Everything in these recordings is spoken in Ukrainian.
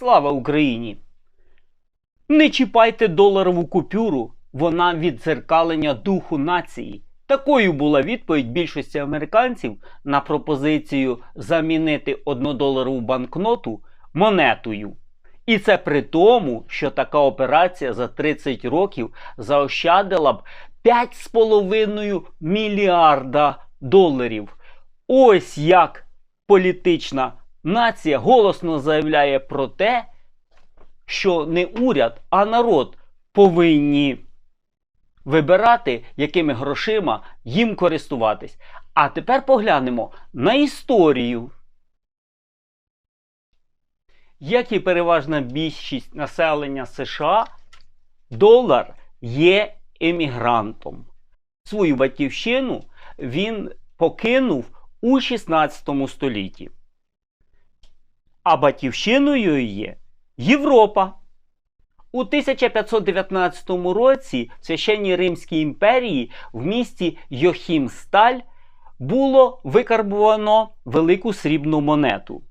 Слава Україні! Не чіпайте доларову купюру, вона віддзеркалення духу нації. Такою була відповідь більшості американців на пропозицію замінити однодоларову банкноту монетою. І це при тому, що така операція за 30 років заощадила б 5,5 мільярда доларів. Ось як політична нація голосно заявляє про те, що не уряд, а народ повинні вибирати, якими грошима їм користуватись. А тепер поглянемо на історію. Як і переважна більшість населення США, долар є емігрантом. Свою батьківщину він покинув у 16 столітті. А батьківщиною є Європа. У 1519 році в священній Римській імперії в місті Йохімсталь було викарбовано велику срібну монету,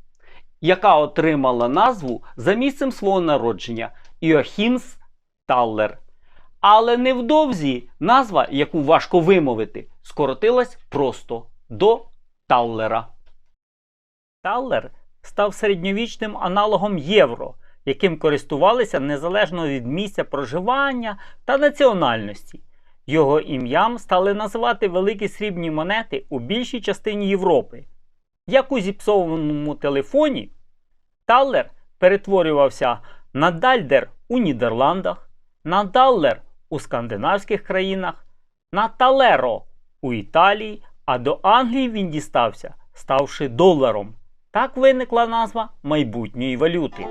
яка отримала назву за місцем свого народження Йохімс Таллер. Але невдовзі назва, яку важко вимовити, скоротилась просто до Таллера. Таллер став середньовічним аналогом євро, яким користувалися незалежно від місця проживання та національності. Його ім'ям стали називати великі срібні монети у більшій частині Європи. Як у зіпсованому телефоні, Таллер перетворювався на Дальдер у Нідерландах, на Даллер у скандинавських країнах, на Талеро у Італії, а до Англії він дістався, ставши доларом. Так виникла назва майбутньої валюти.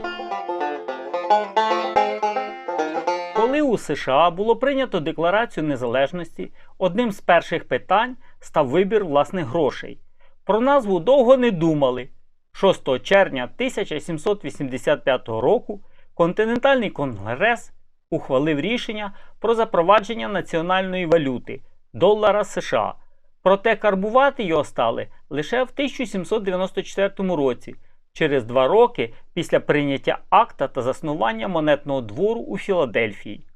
Коли у США було прийнято Декларацію незалежності, одним з перших питань став вибір власних грошей. Про назву довго не думали. 6 червня 1785 року Континентальний конгрес ухвалив рішення про запровадження національної валюти долара США. Проте карбувати його стали лише в 1794 році, через два роки після прийняття акта та заснування монетного двору у Філадельфії.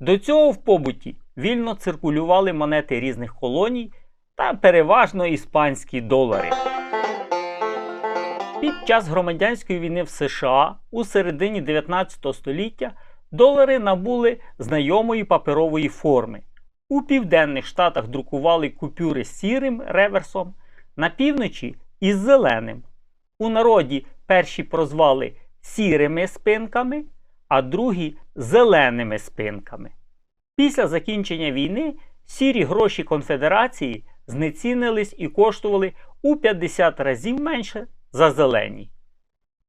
До цього в побуті вільно циркулювали монети різних колоній та переважно іспанські долари. Під час громадянської війни в США у середині 19 століття долари набули знайомої паперової форми. У південних штатах друкували купюри сірим реверсом, на півночі із зеленим. У народі перші прозвали сірими спинками, а другі зеленими спинками. Після закінчення війни сірі гроші конфедерації знецінились і коштували у 50 разів менше за зелені.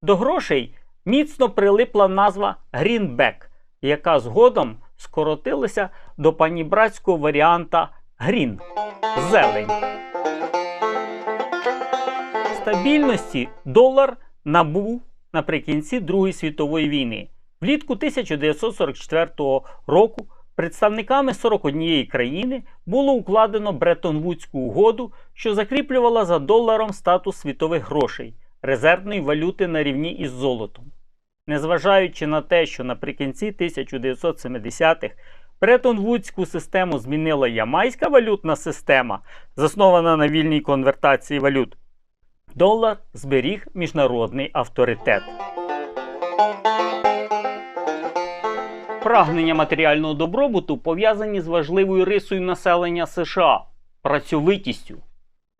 До грошей міцно прилипла назва Грінбек, яка згодом скоротилася до панібратського варіанта Грін зелень. Стабільності долар набув наприкінці Другої світової війни. Влітку 1944 року представниками 41 країни було укладено Бреттон-Вудську угоду, що закріплювала за доларом статус світових грошей, резервної валюти на рівні із золотом. Незважаючи на те, що наприкінці 1970-х Бреттон-Вудську систему змінила ямайська валютна система, заснована на вільній конвертації валют, долар зберіг міжнародний авторитет. Прагнення матеріального добробуту пов'язані з важливою рисою населення США працьовитістю.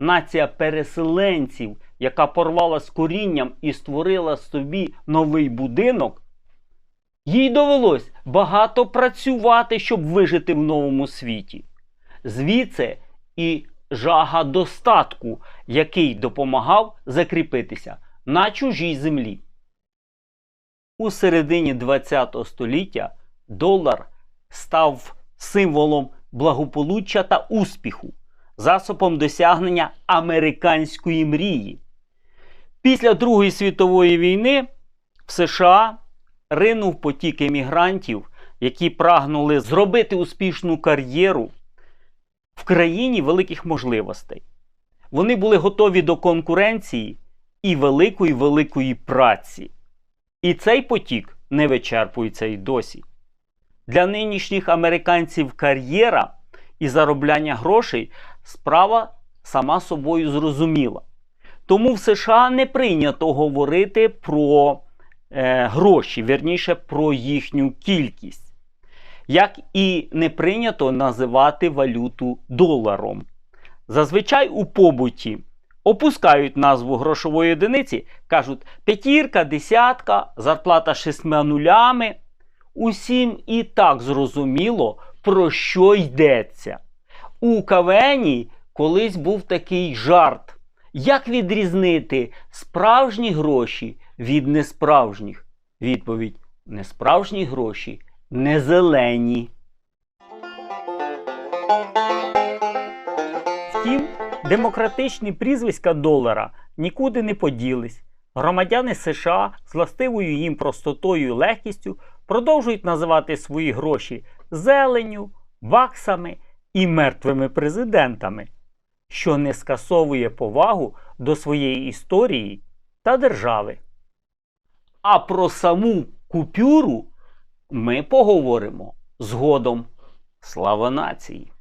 Нація переселенців, яка порвала з корінням і створила собі новий будинок, їй довелось багато працювати, щоб вижити в новому світі. Звідси і жага достатку, який допомагав закріпитися на чужій землі. У середині ХХ століття долар став символом благополуччя та успіху, засобом досягнення американської мрії. Після Другої світової війни в США ринув потік емігрантів, які прагнули зробити успішну кар'єру в країні великих можливостей. Вони були готові до конкуренції і великої великої праці. І цей потік не вичерпується й досі. Для нинішніх американців кар'єра і заробляння грошей справа сама собою зрозуміла. Тому в США не прийнято говорити про е, гроші, вірніше про їхню кількість. Як і не прийнято називати валюту доларом. Зазвичай у побуті опускають назву грошової одиниці, кажуть п'ятірка, десятка, зарплата шістьма нулями. Усім і так зрозуміло, про що йдеться. У КВНі колись був такий жарт. Як відрізнити справжні гроші від несправжніх? Відповідь: несправжні гроші не зелені. Втім, демократичні прізвиська долара нікуди не поділись. Громадяни США з властивою їм простотою і легкістю продовжують називати свої гроші зеленю, баксами і мертвими президентами, що не скасовує повагу до своєї історії та держави. А про саму купюру ми поговоримо згодом. Слава нації!